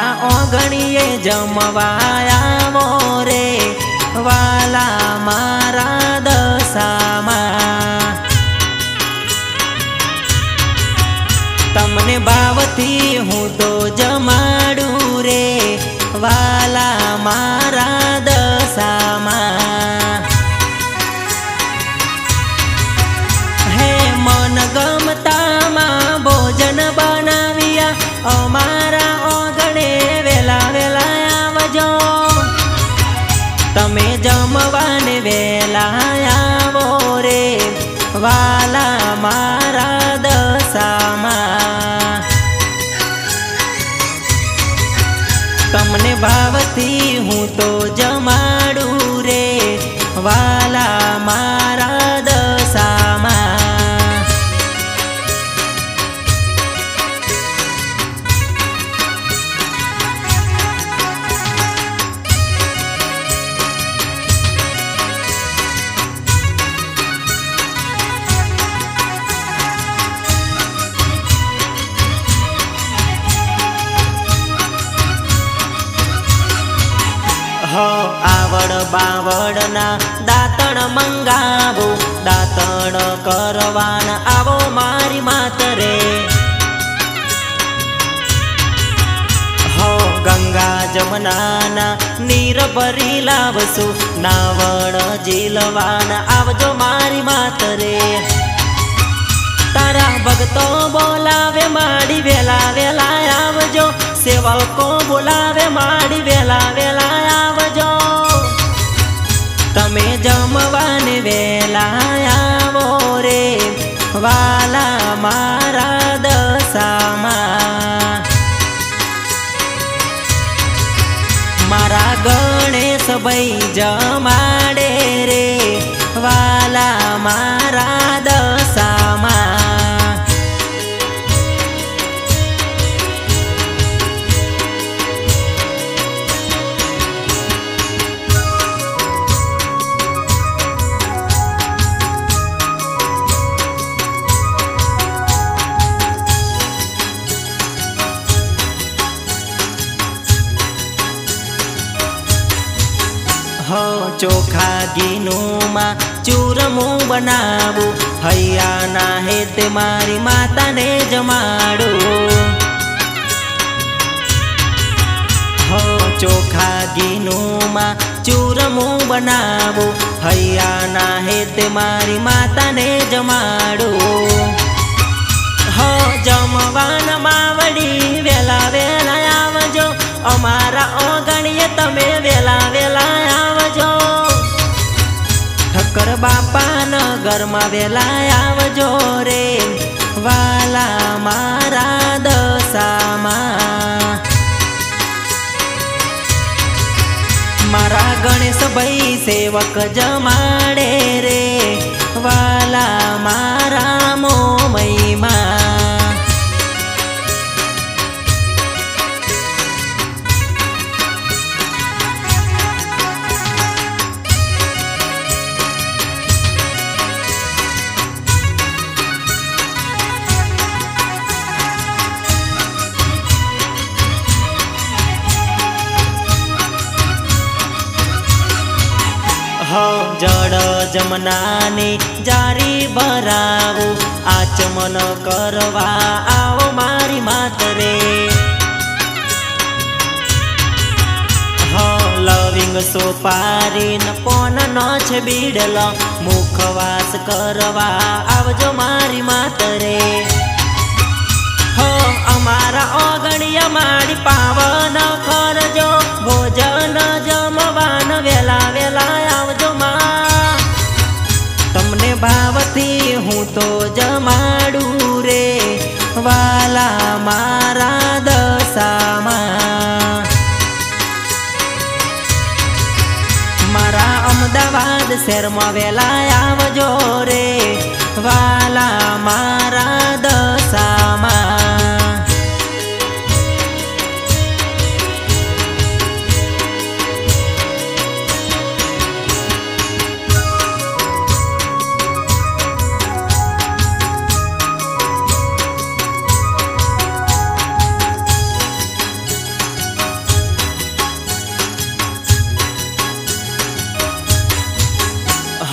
મારા ઓગણીએ જમવાયા મોરે, વાલા મારા દશામાં. તમને ભાવથી હું તો જમાડું રે, વાલા મારા આવડ બાવળના દાંતણ મંગાવો, દાંતણ કરવાના આવો મારી માતરે. ગંગા જમનાના નીર લાવશું, નાવણ જીલવાના આવજો મારી માતરે. તારા ભક્તો બોલાવે, માડી વેલા વેલા આવજો, સેવકો બોલાવે, માડી વેલા વેલા જમવાને વેલા રે. વાલા મારા દશામાં. મારા ગણેશ ભાઈ જમાડે રે. વાલા મારા ઘીનુંમાં ચૂરમું બનાવું. હૈયાના હેતે મારી માતાને જમાડું. હો ચોખા ગીનુંમાં ચૂરમું બનાવું. હૈયાના હેતે મારી માતાને જમાડું. હો જમવાના માવડી, વેલા વેલા આવજો. અમારા ઓગણીએ તમે વેલા બાપાના ઘરમાં વેલા આવજો રે. વાલા મારા દશામાં. મારા ગણેશ ભાઈ સેવક જમાડે રે. વાલા મારા મોમયમાં જળ જમનાની જારી ભરાવું, આચમન કરવા આવો મારી માતરે. લવિંગ સોપારી ન પોન ન છે બીડલ, મુખવાસ કરવા આવજો મારી માતરે. હો, અમારા ઓગણિયા મારી પાવન ખરજો વાલા મારા દશામાં. મારા અમદાવાદ શહેરમાં વેલા આવજો રે. વાલા મારા દશામાં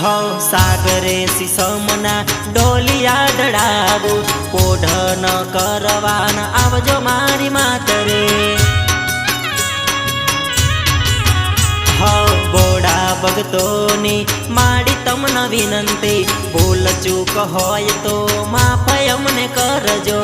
હવ સાગરે સિસમના ડોલિયા ડળાવું પોઢ ન કરવાના આવજો મારી માતરે. હવ બોડા ભગતોની માડી તમને વિનંતી, ભૂલ ચૂક હોય તો માફ અમને કરજો.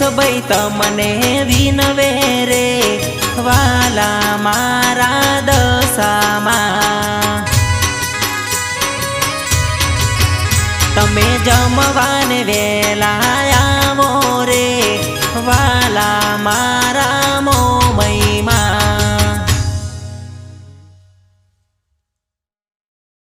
ભાઈ તમને વિનવે રે વાલા મારા દશામાં. તમે જમવાને